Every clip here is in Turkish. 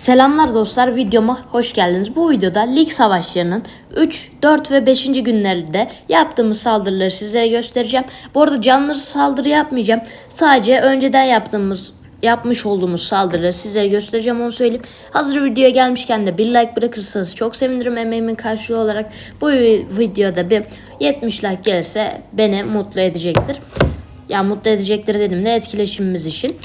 Selamlar dostlar videoma hoş geldiniz. Bu videoda lig savaşlarının 3, 4 ve 5. günlerinde yaptığımız saldırıları sizlere göstereceğim. Bu arada canlı saldırı yapmayacağım. Sadece önceden yaptığımız yapmış olduğumuz saldırıları sizlere göstereceğim onu söyleyeyim. Hazır videoya gelmişken de bir like bırakırsanız çok sevinirim emeğimin karşılığı olarak. Bu videoda bir 70 like gelirse beni mutlu edecektir. Ya mutlu edecektir dedim de etkileşimimiz için.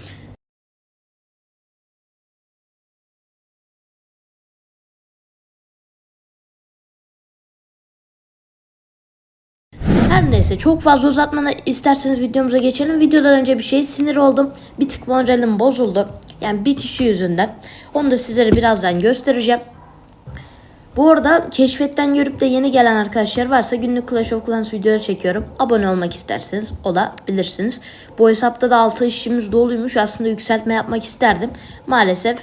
Her neyse çok fazla uzatmadan isterseniz videomuza geçelim. Videodan önce bir şey sinir oldum. Bir tık moralim bozuldu. Yani bir kişi yüzünden. Onu da sizlere birazdan göstereceğim. Bu arada keşfetten görüp de yeni gelen arkadaşlar varsa günlük Clash of Clans videoları çekiyorum. Abone olmak isterseniz olabilirsiniz. Bu hesapta da 6 işimiz doluymuş. Aslında yükseltme yapmak isterdim. Maalesef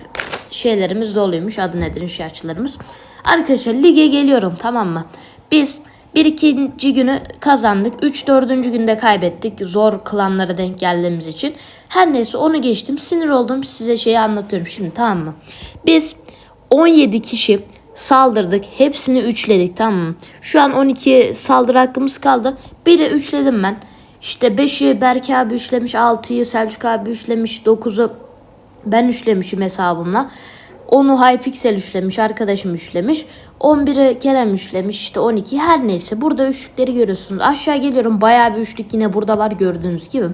şeylerimiz doluymuş. Adı nedir inşaatçılarımız. Arkadaşlar lige geliyorum tamam mı? Biz bir ikinci günü kazandık. Üç dördüncü günde kaybettik. Zor klanlara denk geldiğimiz için. Her neyse onu geçtim. Sinir oldum size şeyi anlatıyorum şimdi tamam mı? Biz 17 kişi saldırdık. Hepsini üçledik tamam mı? Şu an 12 saldırı hakkımız kaldı. Biri üçledim ben. İşte 5'i Berke abi üçlemiş. 6'yı Selçuk abi üçlemiş. 9'u ben üçlemişim hesabımla. Onu Hypixel üçlemiş, arkadaşım üçlemiş. 11'i Kerem üçlemiş, işte 12 her neyse. Burada üçlükleri görüyorsunuz. Aşağı geliyorum bayağı bir üçlük yine burada var gördüğünüz gibi.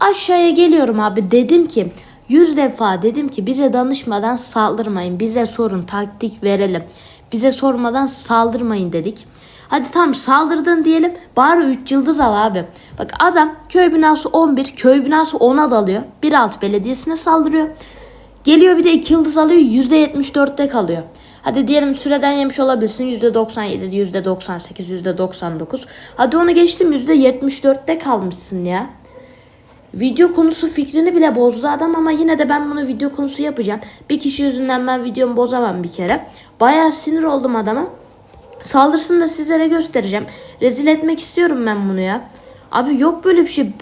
Aşağıya geliyorum abi dedim ki 100 defa dedim ki bize danışmadan saldırmayın. Bize sorun taktik verelim. Bize sormadan saldırmayın dedik. Hadi tamam saldırdın diyelim. Bari 3 yıldız al abi. Bak adam köy binası 11, köy binası 10'a dalıyor. 1.6 belediyesine saldırıyor. Geliyor bir de 2 yıldız alıyor %74'te kalıyor. Hadi diyelim süreden yemiş olabilirsin %97, %98, %99. Hadi onu geçtim %74'te kalmışsın ya. Video konusu fikrini bile bozdu adam ama yine de ben bunu video konusu yapacağım. Bir kişi yüzünden ben videomu bozamam bir kere. Bayağı sinir oldum adama. Saldırsın da sizlere göstereceğim. Rezil etmek istiyorum ben bunu ya. Abi yok böyle bir şey.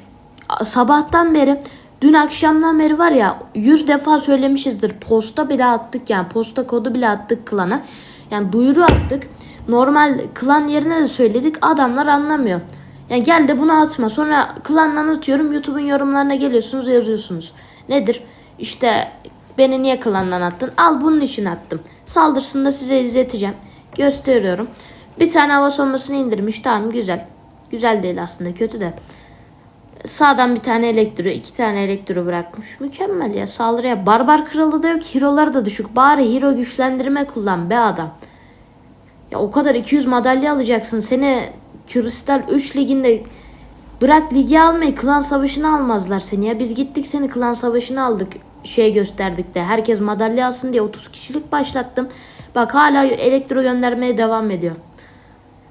Sabahtan beri Dün akşamdan beri var ya 100 defa söylemişizdir. Posta bile attık yani. Posta kodu bile attık klana. Yani duyuru attık. Normal klan yerine de söyledik. Adamlar anlamıyor. Yani gel de bunu atma. Sonra klandan atıyorum. YouTube'un yorumlarına geliyorsunuz yazıyorsunuz. Nedir? İşte beni niye klandan attın? Al bunun için attım. Saldırsın da size izleteceğim. Gösteriyorum. Bir tane hava sombasını indirmiş. Tamam güzel. Güzel değil aslında kötü de. Sağdan bir tane elektro, iki tane elektro bırakmış. Mükemmel ya saldırıya. Barbar kralı da yok. Hero'ları da düşük. Bari hero güçlendirme kullan be adam. Ya o kadar 200 madalya alacaksın. Seni Kristal 3 liginde bırak ligi almayı klan savaşını almazlar seni ya. Biz gittik seni klan savaşını aldık. Şey gösterdik de herkes madalya alsın diye 30 kişilik başlattım. Bak hala elektro göndermeye devam ediyor.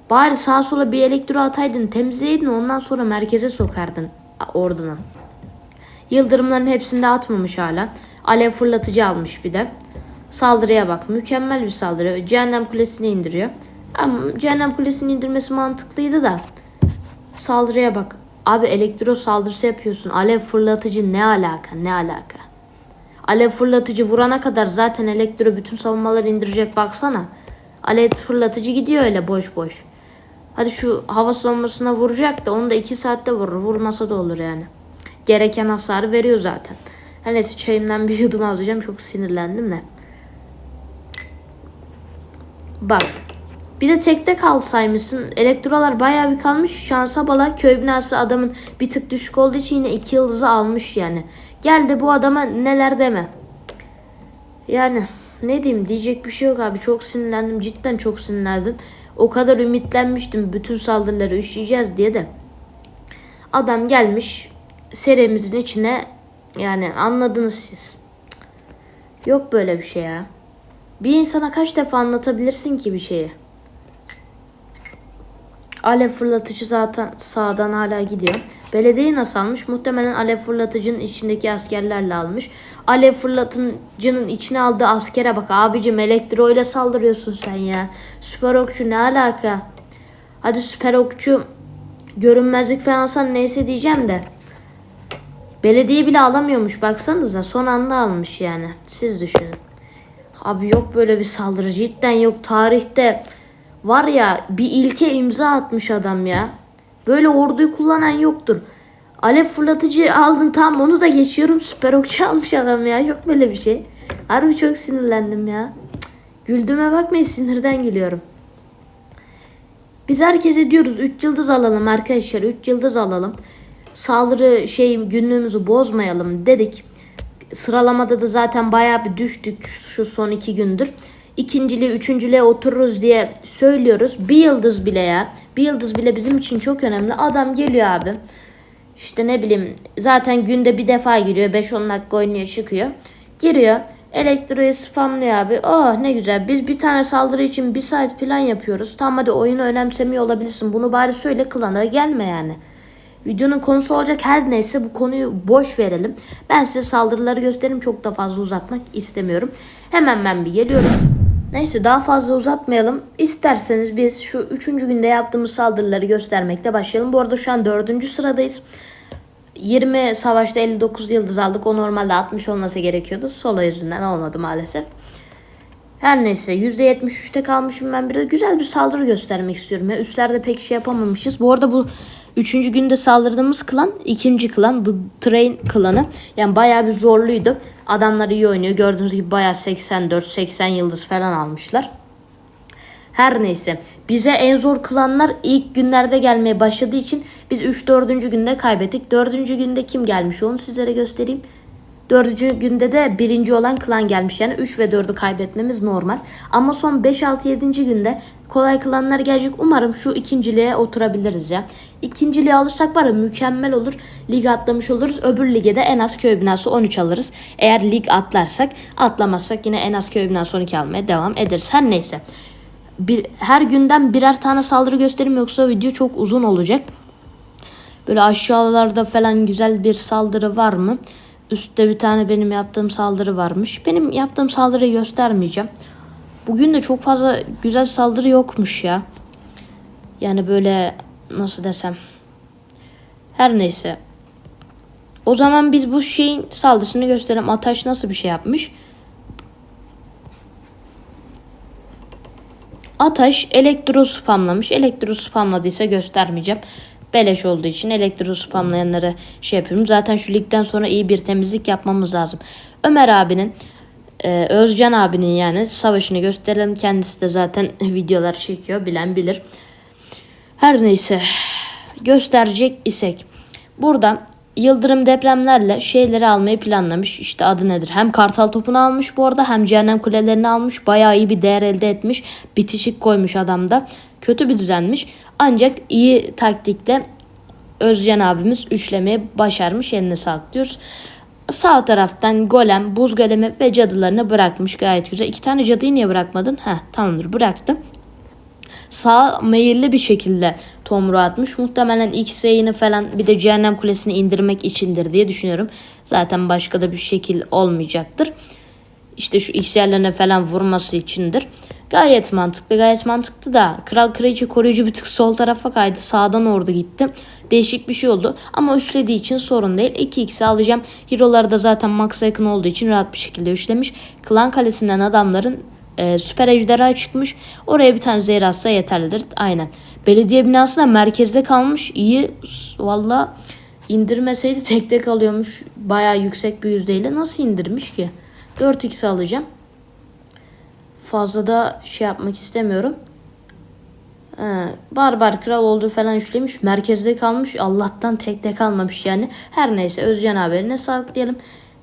Bari sağa sola bir elektro ataydın temizleydin ondan sonra merkeze sokardın ordunu. Yıldırımların hepsini de atmamış hala. Alev fırlatıcı almış bir de. Saldırıya bak. Mükemmel bir saldırı. Cehennem kulesini indiriyor. Ama cehennem kulesini indirmesi mantıklıydı da. Saldırıya bak. Abi elektro saldırısı yapıyorsun. Alev fırlatıcı ne alaka? Ne alaka? Alev fırlatıcı vurana kadar zaten elektro bütün savunmaları indirecek baksana. Alev fırlatıcı gidiyor öyle boş boş. Hadi şu hava savunmasına vuracak da onu da 2 saatte vurur. Vurmasa da olur yani. Gereken hasarı veriyor zaten. Her neyse çayımdan bir yudum alacağım. Çok sinirlendim de. Bak. Bir de tekte kalsaymışsın. Elektrolar bayağı bir kalmış. Şansa bala köy binası adamın bir tık düşük olduğu için yine iki yıldızı almış yani. Gel de bu adama neler deme. Yani ne diyeyim diyecek bir şey yok abi. Çok sinirlendim. Cidden çok sinirlendim. O kadar ümitlenmiştim bütün saldırıları üşüyeceğiz diye de. Adam gelmiş seremizin içine yani anladınız siz. Yok böyle bir şey ya. Bir insana kaç defa anlatabilirsin ki bir şeyi? Alev fırlatıcı zaten sağdan hala gidiyor. Belediye nasıl almış? Muhtemelen alev fırlatıcının içindeki askerlerle almış. Alev fırlatıcının içine aldığı askere bak abicim elektro ile saldırıyorsun sen ya. Süper okçu ne alaka? Hadi süper okçu görünmezlik falan alsan neyse diyeceğim de. Belediye bile alamıyormuş baksanıza son anda almış yani. Siz düşünün. Abi yok böyle bir saldırı. Cidden yok. Tarihte var ya bir ilke imza atmış adam ya. Böyle orduyu kullanan yoktur. Alev fırlatıcı aldın tam onu da geçiyorum. Süper okçu almış adam ya. Yok böyle bir şey. Harbi çok sinirlendim ya. Güldüğüme bakmayın sinirden gülüyorum. Biz herkese diyoruz 3 yıldız alalım arkadaşlar 3 yıldız alalım. Saldırı şey günlüğümüzü bozmayalım dedik. Sıralamada da zaten bayağı bir düştük şu son iki gündür. İkinciliğe, üçüncülüğe otururuz diye söylüyoruz. Bir yıldız bile ya. Bir yıldız bile bizim için çok önemli. Adam geliyor abi. İşte ne bileyim zaten günde bir defa giriyor. 5-10 dakika oynuyor çıkıyor. Giriyor. Elektroyu spamlıyor abi. Oh ne güzel. Biz bir tane saldırı için bir saat plan yapıyoruz. Tamam hadi oyunu önemsemiyor olabilirsin. Bunu bari söyle klana gelme yani. Videonun konusu olacak her neyse bu konuyu boş verelim. Ben size saldırıları göstereyim. Çok da fazla uzatmak istemiyorum. Hemen ben bir geliyorum. Neyse daha fazla uzatmayalım. İsterseniz biz şu üçüncü günde yaptığımız saldırıları göstermekle başlayalım. Bu arada şu an dördüncü sıradayız. 20 savaşta 59 yıldız aldık. O normalde 60 olması gerekiyordu. Solo yüzünden olmadı maalesef. Her neyse %73'te kalmışım ben bir de güzel bir saldırı göstermek istiyorum ya. Üstlerde pek şey yapamamışız. Bu arada bu üçüncü günde saldırdığımız klan ikinci klan The Train klanı. Yani bayağı bir zorluydu. Adamlar iyi oynuyor. Gördüğünüz gibi bayağı 84-80 yıldız falan almışlar. Her neyse. Bize en zor klanlar ilk günlerde gelmeye başladığı için biz 3-4. günde kaybettik. 4. günde kim gelmiş onu sizlere göstereyim. 4. günde de birinci olan klan gelmiş. Yani 3 ve 4'ü kaybetmemiz normal. Ama son 5-6-7. günde kolay klanlar gelecek. Umarım şu ikinciliğe oturabiliriz ya. İkinciliği alırsak var ya mükemmel olur. Lig atlamış oluruz. Öbür lige de en az köy binası 13 alırız. Eğer lig atlarsak atlamazsak yine en az köy binası 12 almaya devam ederiz. Her neyse bir, her günden birer tane saldırı gösterim yoksa video çok uzun olacak. Böyle aşağılarda falan güzel bir saldırı var mı? Üstte bir tane benim yaptığım saldırı varmış. Benim yaptığım saldırıyı göstermeyeceğim. Bugün de çok fazla güzel saldırı yokmuş ya. Yani böyle nasıl desem. Her neyse. O zaman biz bu şeyin saldırısını gösterelim. Ataş nasıl bir şey yapmış? Ataş elektro spamlamış. Elektro spamladıysa göstermeyeceğim. Beleş olduğu için elektro spamlayanları şey yapıyorum. Zaten şu ligden sonra iyi bir temizlik yapmamız lazım. Ömer abinin e, Özcan abinin yani savaşını gösterelim. Kendisi de zaten videolar çekiyor. Bilen bilir. Her neyse gösterecek isek. Burada yıldırım depremlerle şeyleri almayı planlamış. İşte adı nedir? Hem kartal topunu almış bu arada hem cehennem kulelerini almış. Bayağı iyi bir değer elde etmiş. Bitişik koymuş adamda. Kötü bir düzenmiş. Ancak iyi taktikle Özcan abimiz üçlemeyi başarmış. Eline sağlık diyoruz. Sağ taraftan golem, buz golemi ve cadılarını bırakmış gayet güzel. İki tane cadıyı niye bırakmadın? Heh tamamdır bıraktım sağ meyilli bir şekilde tomru atmış. Muhtemelen X yayını falan bir de cehennem kulesini indirmek içindir diye düşünüyorum. Zaten başka da bir şekil olmayacaktır. İşte şu X falan vurması içindir. Gayet mantıklı gayet mantıklı da kral kraliçe koruyucu bir tık sol tarafa kaydı. Sağdan ordu gitti. Değişik bir şey oldu. Ama üçlediği için sorun değil. 2x'i alacağım. Hero'ları da zaten max'a yakın olduğu için rahat bir şekilde üçlemiş. Klan kalesinden adamların e, süper ejderha çıkmış. Oraya bir tane zehir atsa yeterlidir. Aynen. Belediye binası da merkezde kalmış. İyi. Valla indirmeseydi tek tek alıyormuş. Baya yüksek bir yüzdeyle. Nasıl indirmiş ki? 4x alacağım. Fazla da şey yapmak istemiyorum. He, barbar kral olduğu falan üçlemiş. Merkezde kalmış. Allah'tan tek tek kalmamış yani. Her neyse Özcan abi eline sağlık diyelim.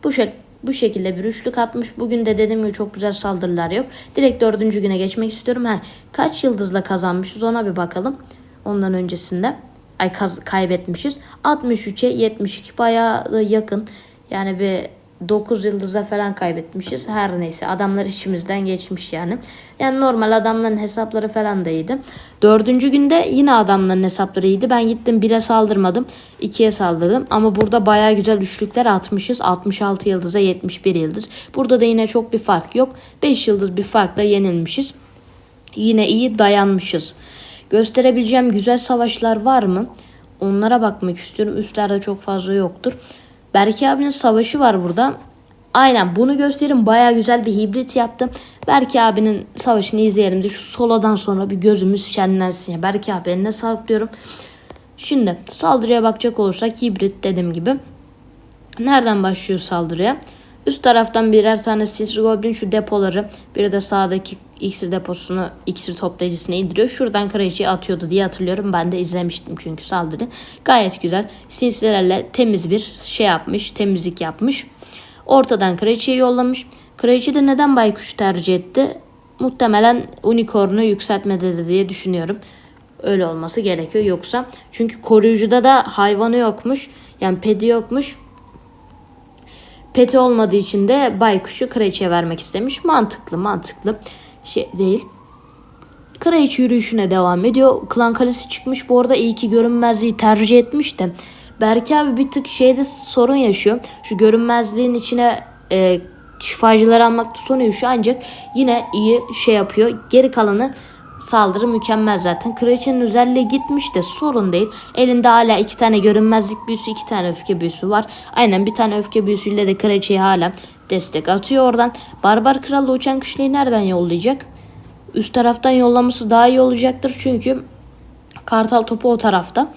Bu şek bu şekilde bir üçlük atmış. Bugün de dediğim gibi çok güzel saldırılar yok. Direkt dördüncü güne geçmek istiyorum. Ha, kaç yıldızla kazanmışız ona bir bakalım. Ondan öncesinde. Ay kaybetmişiz. 63'e 72 bayağı yakın. Yani bir 9 yıldıza falan kaybetmişiz. Her neyse adamlar işimizden geçmiş yani. Yani normal adamların hesapları falan da iyiydi. Dördüncü günde yine adamların hesapları iyiydi. Ben gittim 1'e saldırmadım. 2'ye saldırdım. Ama burada baya güzel üçlükler atmışız. 66 yıldıza 71 yıldız. Burada da yine çok bir fark yok. 5 yıldız bir farkla yenilmişiz. Yine iyi dayanmışız. Gösterebileceğim güzel savaşlar var mı? Onlara bakmak istiyorum. Üstlerde çok fazla yoktur. Berke abinin savaşı var burada. Aynen bunu göstereyim. Baya güzel bir hibrit yaptım. Berke abinin savaşını izleyelim de şu solodan sonra bir gözümüz şenlensin. Berke abi eline sağlık diyorum. Şimdi saldırıya bakacak olursak hibrit dediğim gibi. Nereden başlıyor saldırıya? Üst taraftan birer tane Sisri Goblin şu depoları bir de sağdaki iksir deposunu iksir toplayıcısına indiriyor. Şuradan kraliçeyi atıyordu diye hatırlıyorum. Ben de izlemiştim çünkü saldırı. Gayet güzel. Sinsilerle temiz bir şey yapmış. Temizlik yapmış. Ortadan kraliçeyi yollamış. Kraliçe de neden baykuş tercih etti? Muhtemelen unicorn'u yükseltmedi diye düşünüyorum. Öyle olması gerekiyor yoksa. Çünkü koruyucuda da hayvanı yokmuş. Yani pedi yokmuş. Peti olmadığı için de baykuşu kraliçeye vermek istemiş. Mantıklı mantıklı şey değil. Kraliçe yürüyüşüne devam ediyor. Klan kalesi çıkmış. Bu arada iyi ki görünmezliği tercih etmiş de. Berke abi bir tık şeyde sorun yaşıyor. Şu görünmezliğin içine e, şifacıları almakta sorun yaşıyor. Ancak yine iyi şey yapıyor. Geri kalanı saldırı mükemmel zaten. Kraliçenin özelliği gitmiş de sorun değil. Elinde hala iki tane görünmezlik büyüsü, iki tane öfke büyüsü var. Aynen bir tane öfke büyüsüyle de kraliçeye hala destek atıyor oradan. Barbar kralla uçan kişiyi nereden yollayacak? Üst taraftan yollaması daha iyi olacaktır çünkü Kartal topu o tarafta.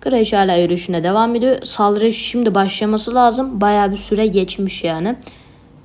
Kraliçe hala yürüyüşüne devam ediyor. Saldırı şimdi başlaması lazım. Bayağı bir süre geçmiş yani.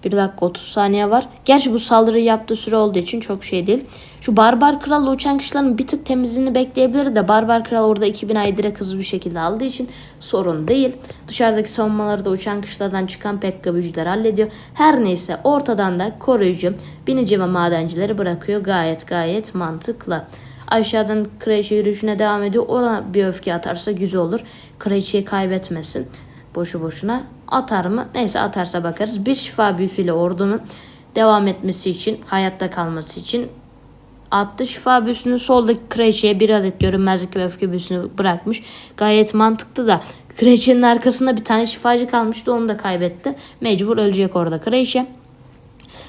1 dakika 30 saniye var. Gerçi bu saldırıyı yaptığı süre olduğu için çok şey değil. Şu Barbar Kral'la uçan kişilerin bir tık temizliğini bekleyebilir de Barbar Kral orada 2000 ay hızlı bir şekilde aldığı için sorun değil. Dışarıdaki savunmaları da uçan kışlardan çıkan Pekka büyücüler hallediyor. Her neyse ortadan da koruyucu, binici ve madencileri bırakıyor. Gayet gayet mantıklı. Aşağıdan kraliçe yürüyüşüne devam ediyor. Ona bir öfke atarsa güzel olur. Kraliçeyi kaybetmesin. Boşu boşuna. Atar mı? Neyse atarsa bakarız. Bir şifa büyüsüyle ordunun devam etmesi için, hayatta kalması için attı. Şifa büyüsünü soldaki kraliçeye bir adet görünmezlik ve öfke büyüsünü bırakmış. Gayet mantıklı da. Kraliçenin arkasında bir tane şifacı kalmıştı. Onu da kaybetti. Mecbur ölecek orada kraliçe.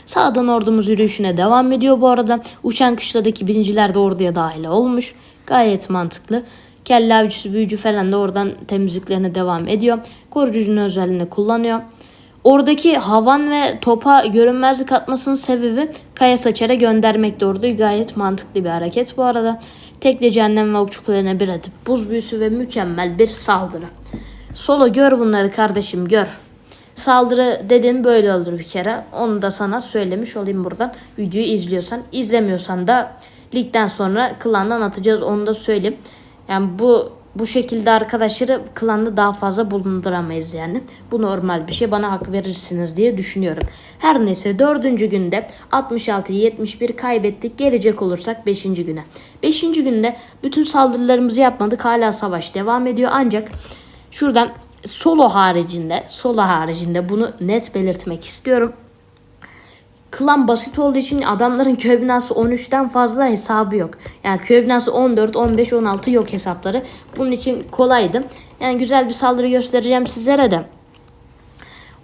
Sağdan ordumuz yürüyüşüne devam ediyor bu arada. Uçan kışladaki birinciler de orduya dahil olmuş. Gayet mantıklı. Kelle avcısı, büyücü falan da oradan temizliklerine devam ediyor. Koruyucunun özelliğini kullanıyor. Oradaki havan ve topa görünmezlik atmasının sebebi kaya saçara göndermekte orduyu gayet mantıklı bir hareket bu arada. Tekle cehennem ve okçu kulelerine bir atıp buz büyüsü ve mükemmel bir saldırı. Solo gör bunları kardeşim gör. Saldırı dedin böyle olur bir kere. Onu da sana söylemiş olayım buradan. Videoyu izliyorsan. izlemiyorsan da ligden sonra klandan atacağız onu da söyleyeyim. Yani bu bu şekilde arkadaşları klanda daha fazla bulunduramayız yani. Bu normal bir şey bana hak verirsiniz diye düşünüyorum. Her neyse dördüncü günde 66-71 kaybettik. Gelecek olursak 5. güne. 5. günde bütün saldırılarımızı yapmadık. Hala savaş devam ediyor ancak şuradan solo haricinde solo haricinde bunu net belirtmek istiyorum. Klan basit olduğu için adamların köy binası 13'ten fazla hesabı yok. Yani köy binası 14, 15, 16 yok hesapları. Bunun için kolaydı. Yani güzel bir saldırı göstereceğim sizlere de.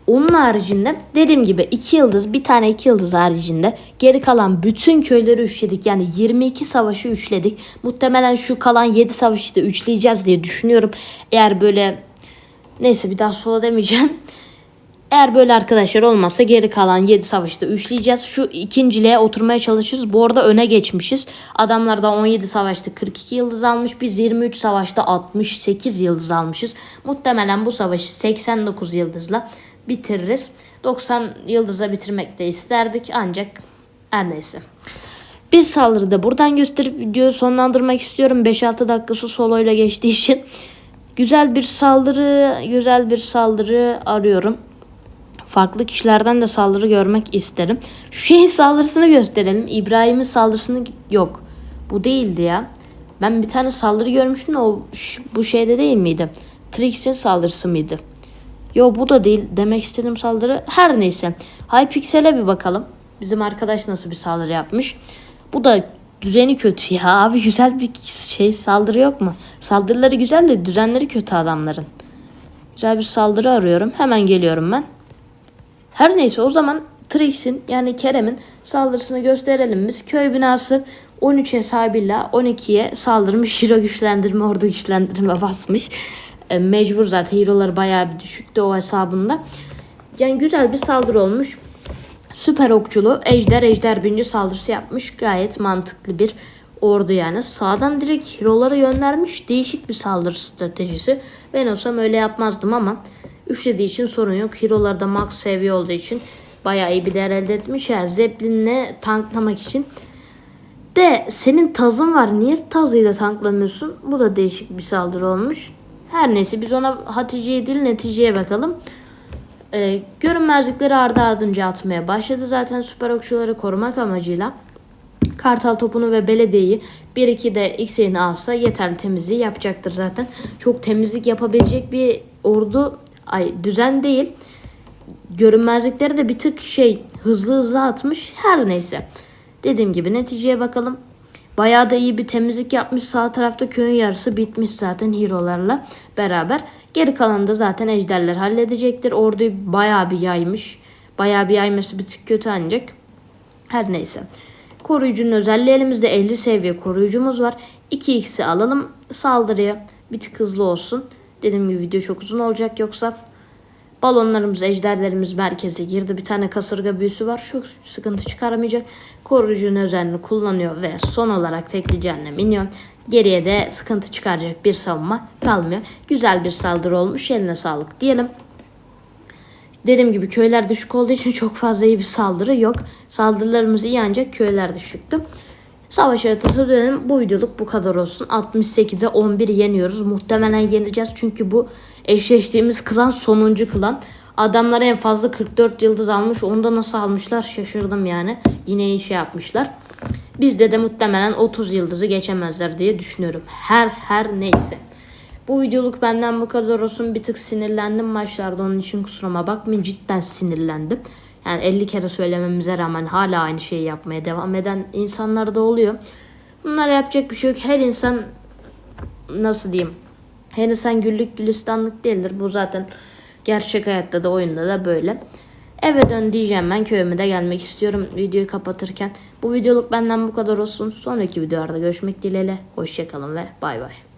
Onun haricinde dediğim gibi 2 yıldız bir tane 2 yıldız haricinde geri kalan bütün köyleri üçledik. Yani 22 savaşı üçledik. Muhtemelen şu kalan 7 savaşı da üçleyeceğiz diye düşünüyorum. Eğer böyle neyse bir daha sola demeyeceğim. Eğer böyle arkadaşlar olmazsa geri kalan 7 savaşta üçleyeceğiz. Şu ikinciliğe oturmaya çalışırız. Bu arada öne geçmişiz. Adamlar da 17 savaşta 42 yıldız almış. Biz 23 savaşta 68 yıldız almışız. Muhtemelen bu savaşı 89 yıldızla bitiririz. 90 yıldıza bitirmek de isterdik ancak her neyse. Bir saldırıda buradan gösterip videoyu sonlandırmak istiyorum. 5-6 dakikası soloyla geçtiği için. Güzel bir saldırı, güzel bir saldırı arıyorum farklı kişilerden de saldırı görmek isterim. Şu şeyin saldırısını gösterelim. İbrahim'in saldırısını yok. Bu değildi ya. Ben bir tane saldırı görmüştüm o bu şeyde değil miydi? Trix'in saldırısı mıydı? Yo bu da değil. Demek istediğim saldırı her neyse. Hypixel'e bir bakalım. Bizim arkadaş nasıl bir saldırı yapmış. Bu da düzeni kötü ya. Abi güzel bir şey saldırı yok mu? Saldırıları güzel de düzenleri kötü adamların. Güzel bir saldırı arıyorum. Hemen geliyorum ben. Her neyse o zaman Trix'in yani Kerem'in saldırısını gösterelim biz. Köy binası 13 hesabıyla 12'ye saldırmış. Hero güçlendirme, ordu güçlendirme basmış. E, mecbur zaten hero'ları bayağı bir düşüktü o hesabında. Yani güzel bir saldırı olmuş. Süper okçulu ejder ejder büyüncü saldırısı yapmış. Gayet mantıklı bir ordu yani. Sağdan direkt hero'lara göndermiş. Değişik bir saldırı stratejisi. Ben olsam öyle yapmazdım ama üçlediği için sorun yok. Hero'lar da max seviye olduğu için bayağı iyi bir değer elde etmiş. Ya Zeppelin'le tanklamak için. De senin tazın var. Niye tazıyla tanklamıyorsun? Bu da değişik bir saldırı olmuş. Her neyse biz ona Hatice'ye değil neticeye bakalım. Ee, görünmezlikleri ardı ardınca atmaya başladı zaten süper okçuları korumak amacıyla. Kartal topunu ve belediyeyi 1-2 de X'ini alsa yeterli temizliği yapacaktır zaten. Çok temizlik yapabilecek bir ordu ay düzen değil. Görünmezlikleri de bir tık şey hızlı hızlı atmış. Her neyse. Dediğim gibi neticeye bakalım. Bayağı da iyi bir temizlik yapmış. Sağ tarafta köyün yarısı bitmiş zaten hero'larla beraber. Geri kalanı da zaten ejderler halledecektir. Orduyu bayağı bir yaymış. Bayağı bir yayması bir tık kötü ancak. Her neyse. Koruyucunun özelliği elimizde 50 seviye koruyucumuz var. 2x'i alalım saldırıya. Bir tık hızlı olsun. Dediğim gibi video çok uzun olacak yoksa. Balonlarımız, ejderlerimiz merkeze girdi. Bir tane kasırga büyüsü var. Çok sıkıntı çıkaramayacak. Koruyucunun özelliğini kullanıyor ve son olarak tekli cehennem iniyor. Geriye de sıkıntı çıkaracak bir savunma kalmıyor. Güzel bir saldırı olmuş. Eline sağlık diyelim. Dediğim gibi köyler düşük olduğu için çok fazla iyi bir saldırı yok. Saldırılarımız iyi ancak köyler düşüktü. Savaş haritası dönelim. Bu videoluk bu kadar olsun. 68'e 11 yeniyoruz. Muhtemelen yeneceğiz. Çünkü bu eşleştiğimiz klan sonuncu klan. Adamlar en fazla 44 yıldız almış. Onu da nasıl almışlar şaşırdım yani. Yine iyi şey yapmışlar. Bizde de muhtemelen 30 yıldızı geçemezler diye düşünüyorum. Her her neyse. Bu videoluk benden bu kadar olsun. Bir tık sinirlendim maçlarda onun için kusuruma bakmayın. Cidden sinirlendim. Yani 50 kere söylememize rağmen hala aynı şeyi yapmaya devam eden insanlar da oluyor. Bunlara yapacak bir şey yok. Her insan nasıl diyeyim? Her insan güllük gülistanlık değildir. Bu zaten gerçek hayatta da oyunda da böyle. Eve dön diyeceğim ben köyüme de gelmek istiyorum videoyu kapatırken. Bu videoluk benden bu kadar olsun. Sonraki videolarda görüşmek dileğiyle. Hoşçakalın ve bay bay.